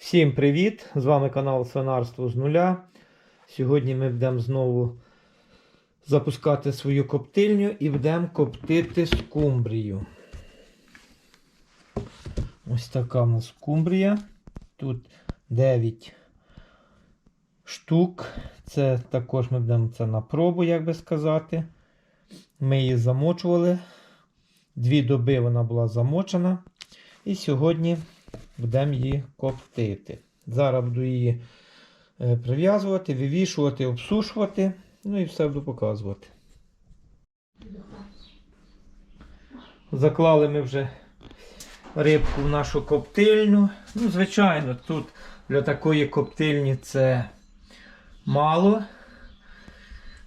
Всім привіт! З вами канал Свинарство з нуля. Сьогодні ми будемо знову запускати свою коптильню і будемо коптити скумбрію. Ось така у нас скумбрія. Тут 9 штук. Це також ми будемо це на пробу, як би сказати. Ми її замочували. Дві доби вона була замочена. І сьогодні будемо її коптити. Зараз буду її е, прив'язувати, вивішувати, обсушувати. Ну і все буду показувати. Заклали ми вже рибку в нашу коптильню. Ну, звичайно, тут для такої коптильні це мало.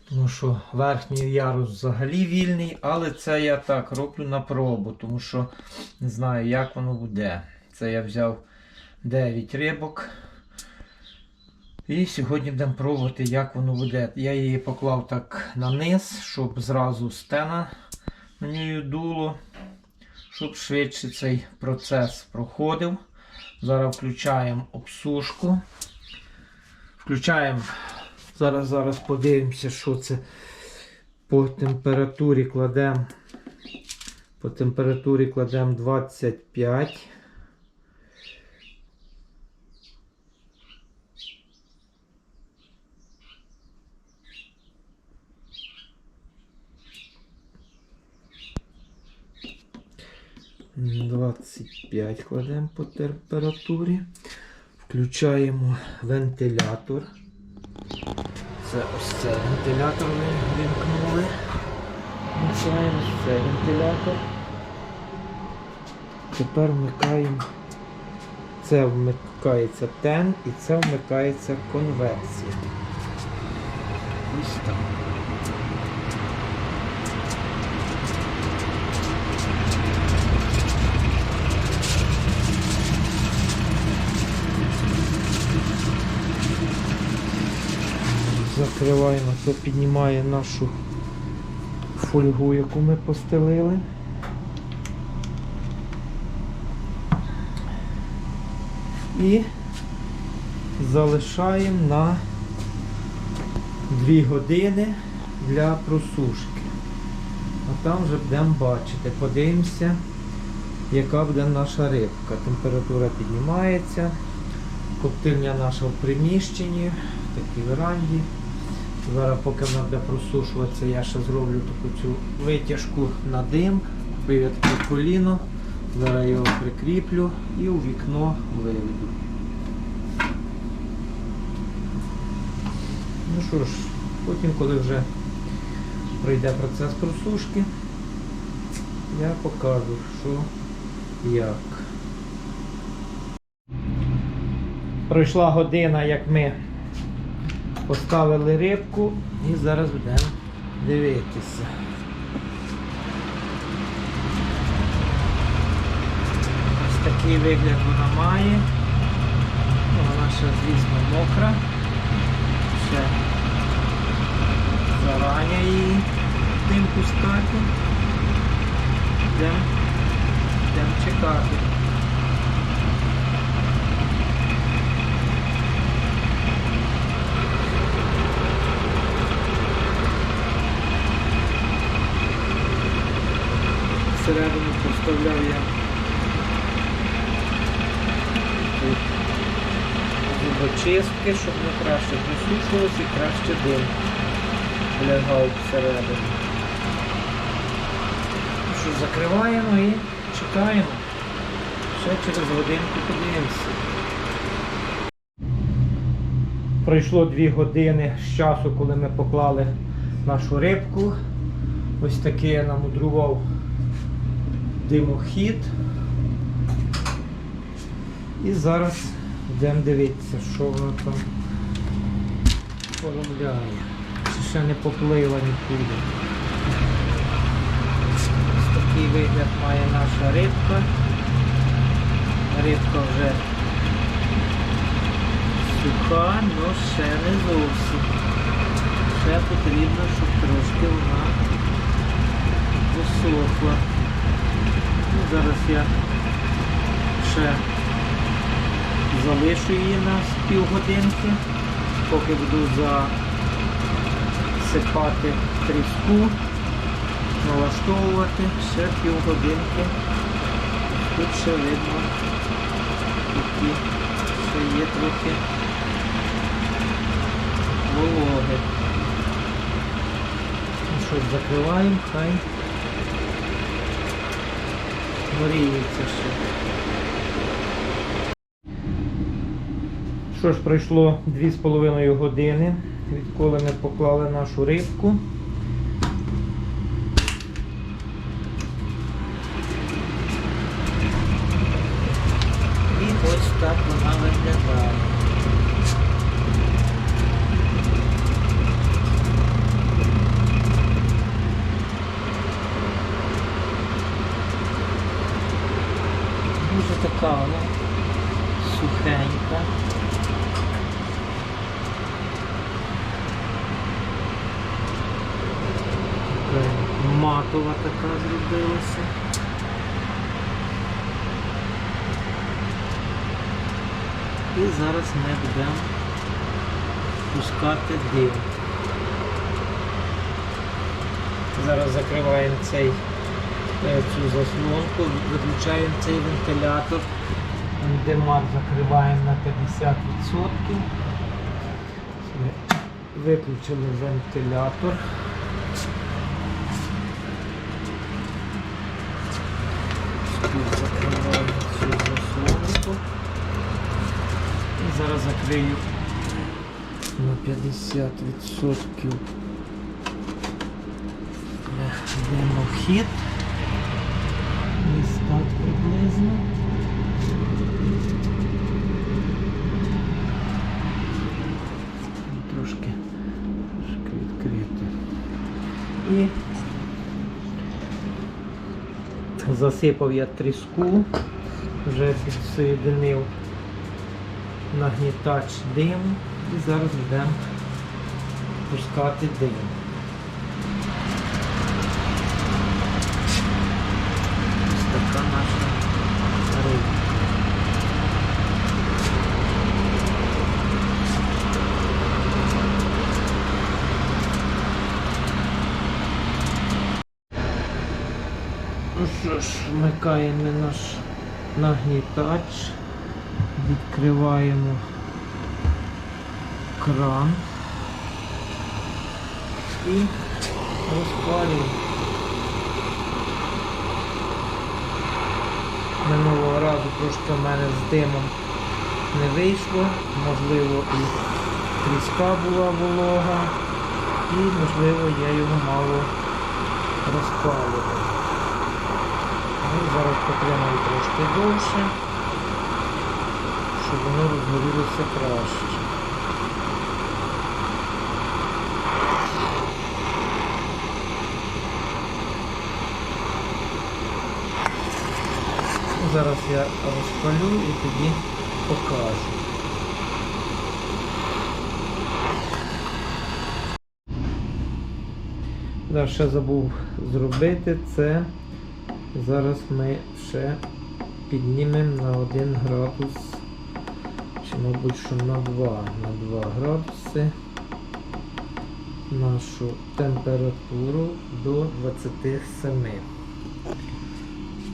Тому що верхній ярус взагалі вільний, але це я так роблю на пробу, тому що не знаю, як воно буде. Це я взяв 9 рибок. І сьогодні будемо пробувати, як воно буде. Я її поклав так на низ, щоб зразу стена на неї дуло, щоб швидше цей процес проходив. Зараз включаємо обсушку. Включаємо. Зараз зараз подивимося, що це по температурі кладемо. По температурі кладемо 25. Двадцять п'ять кладемо по температурі. Включаємо вентилятор. Це ось цей вентилятор ми вимкнули. Включаємо цей вентилятор. Тепер вмикаємо. Це вмикається тен і це вмикається конвекція. Ось так. Закриваємо, то піднімає нашу фольгу, яку ми постелили. І залишаємо на 2 години для просушки. А там вже будемо бачити, подивимося, яка буде наша рибка. Температура піднімається, коптильня наша в приміщенні, в такій веранді. Зараз, поки вона буде просушуватися, я ще зроблю таку цю витяжку на дим, я таке коліно. Зараз його прикріплю і у вікно виведу. Ну що ж, потім, коли вже пройде процес просушки, я покажу, що як. Пройшла година, як ми поставили рибку і зараз будемо дивитися. Ось такий вигляд вона має. Вона ще, звісно, мокра. Ще зарані її тим пускати. Йдемо чекати. Всередину поставляв я тут зубочистки, щоб воно краще присушувалося і краще дим лягав всередину. Ну Що, закриваємо і чекаємо. Ще через годинку подивимося. Пройшло дві години з часу, коли ми поклали нашу рибку. Ось такий я намудрував димохід. І зараз йдемо дивитися, що воно там поробляє. Чи ще не поплила нікуди. Ось такий вигляд має наша рибка. Рибка вже суха, але ще не зовсім. Ще потрібно, щоб трошки вона посохла. Зараз я ще залишу її на півгодинки, поки буду засипати тріску, налаштовувати ще півгодинки. Тут ще видно, які ще є трохи вологи. Ну що закриваємо, хай горіється ще. Що ж, пройшло 2,5 години, відколи ми поклали нашу рибку. І ось так вона виглядає. Дуже така вона сухенька. Така матова така зробилася. І зараз ми будемо пускати дим. Зараз закриваємо цей, е, цю заслонку, виключаємо цей вентилятор. Димар закриваємо на 50%. Виключили вентилятор. Тут закриваємо цю заслонку. І зараз на 50% димохід. Ось так приблизно. Трошки, трошки відкрити. І засипав я тріску, вже підсоєдинив нагнітач диму і зараз будемо пускати дим. Така наша рибка. Ну що ж, вмикаємо наш нагнітач, відкриваємо кран і розпалюємо. Минулого разу трошки в мене з димом не вийшло, можливо і тріска була волога, і можливо я його мало розпалював. Ну, зараз потримаю трошки довше, воно розгорілося краще. Зараз я розпалю і тоді покажу. Да, ще забув зробити це. Зараз ми ще піднімемо на 1 градус, мабуть що на 2, на 2 градуси нашу температуру до 27.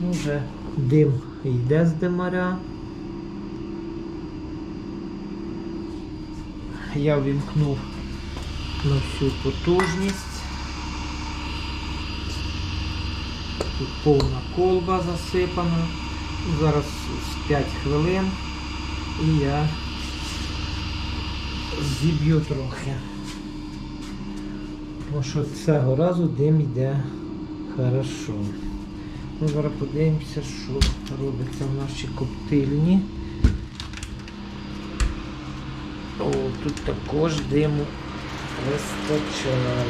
Ну, Вже дим йде з димаря. Я вімкнув на всю потужність. Тут повна колба засипана. Зараз з 5 хвилин і я зіб'ю трохи. Тому що цього разу дим йде хорошо. Ну, зараз подивимося, що робиться в нашій коптильні. О, тут також диму вистачає.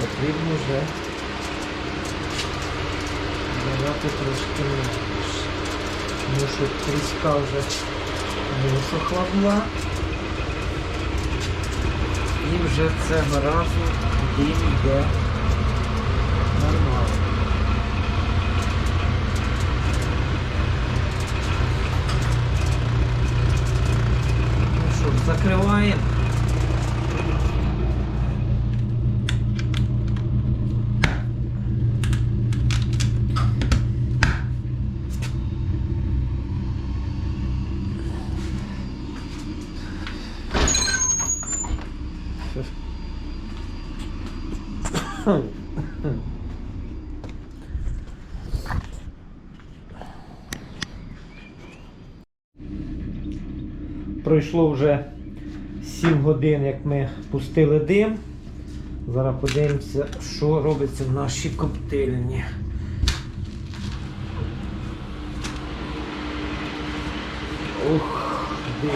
Потрібно вже додати трошки менше. Тому що тріска вже висохла була. І вже цього разу дим йде нормально. Закриваємо. Пройшло вже 7 годин, як ми пустили дим. Зараз подивимося, що робиться в нашій коптильні. Ух, дим.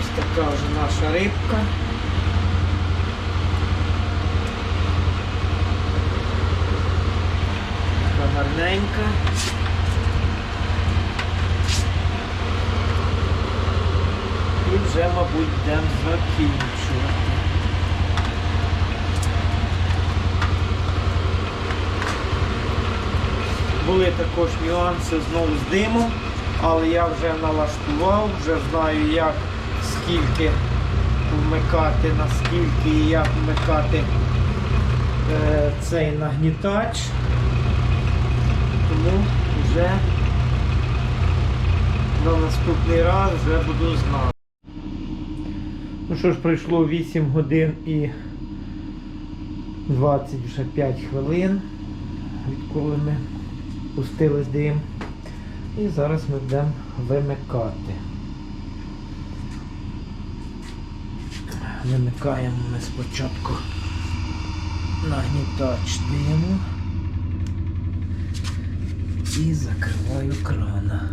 Ось така вже наша рибка. Така гарненька. І вже, мабуть, Були також нюанси знову з димом, але я вже налаштував, вже знаю, як скільки вмикати, наскільки і як вмикати е, цей нагнітач. Тому вже на наступний раз вже буду знати. Ну що ж, пройшло 8 годин і 25 хвилин, відколи ми пустили дим. І зараз ми будемо вимикати. Вимикаємо ми спочатку нагнітач диму і закриваю крана.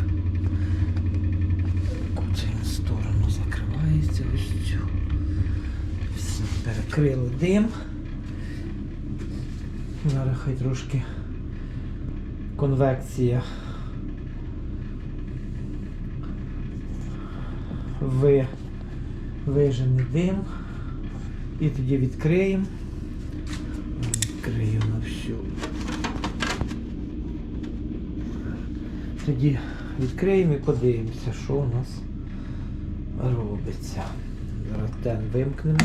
Цю сторону закривається ось цю. Все, перекрили дим. Зараз хай трошки конвекція ви, вижене дим. І тоді відкриємо. Відкрию на всю. Тоді відкриємо і подивимося, що у нас робиться. Зараз тен вимкнемо.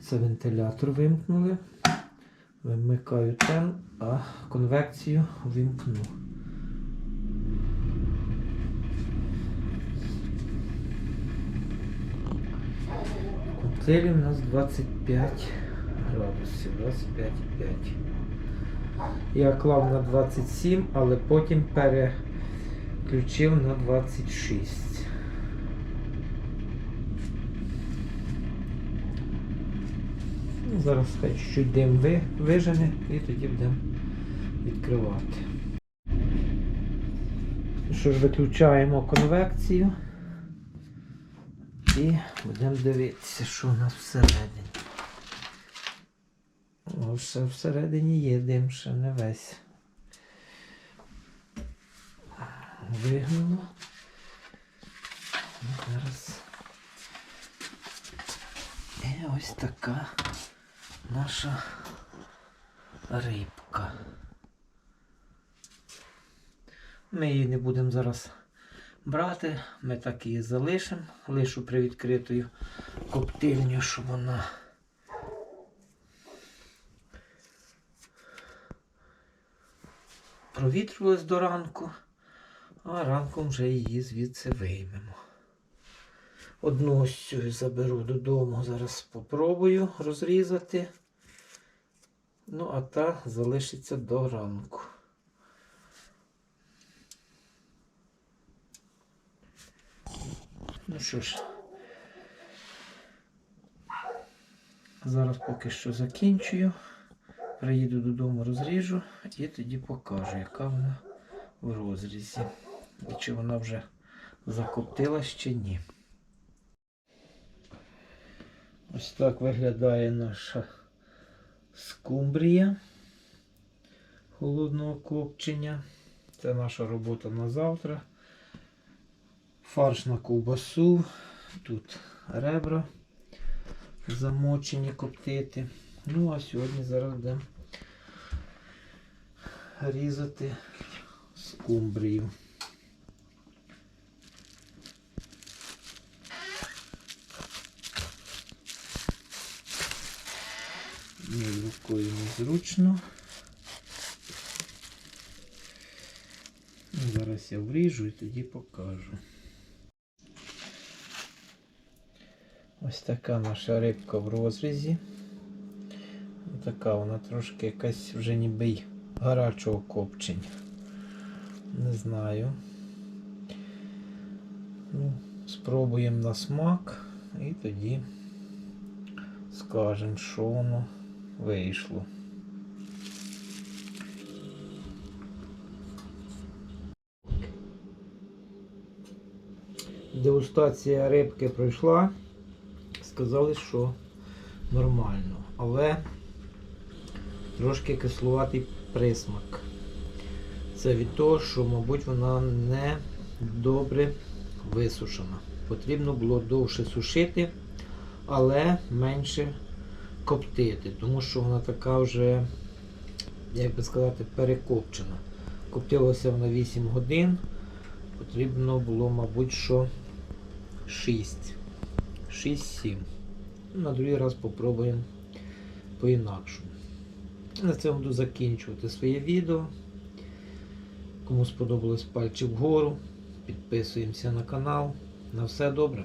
Це вентилятор вимкнули. Вимикаю тен, а конвекцію вимкну. Коктейлі у нас 25 градусів, 25,5. Я клав на 27, але потім переключив на 26. Зараз хай чуть дим ви, вижене і тоді будемо відкривати. Ну Що ж, виключаємо конвекцію і будемо дивитися, що у нас всередині. О, ще всередині є дим, ще не весь. Вигнуло. Ну, Зараз. І ось така наша рибка. Ми її не будемо зараз брати, ми так її залишимо, лишу при відкритою коптильню, щоб вона провітрювалась до ранку, а ранком вже її звідси виймемо. Одну ось цю заберу додому, зараз спробую розрізати. Ну, а та залишиться до ранку. Ну що ж, зараз поки що закінчую. Приїду додому, розріжу і тоді покажу, яка вона в розрізі. І чи вона вже закоптилась чи ні. Ось так виглядає наша скумбрія холодного копчення. Це наша робота на завтра. Фарш на ковбасу. Тут ребра замочені коптити. Ну, а сьогодні зараз будемо різати скумбрію. Ні, незручно. Ну, Зараз я вріжу і тоді покажу. Ось така наша рибка в розрізі. Ось Така вона трошки якась вже ніби й гарячого копчення. Не знаю. Ну, спробуємо на смак і тоді скажемо, що воно вийшло. Дегустація рибки пройшла. Сказали, що нормально, але трошки кислуватий присмак. Це від того, що, мабуть, вона не добре висушена. Потрібно було довше сушити, але менше коптити, тому що вона така вже, як би сказати, перекопчена. Коптилося вона 8 годин. Потрібно було, мабуть, що 6. 6-7. На другий раз попробуємо по-інакшому. На цьому буду закінчувати своє відео. Кому сподобалось пальчик вгору, підписуємося на канал. На все добре.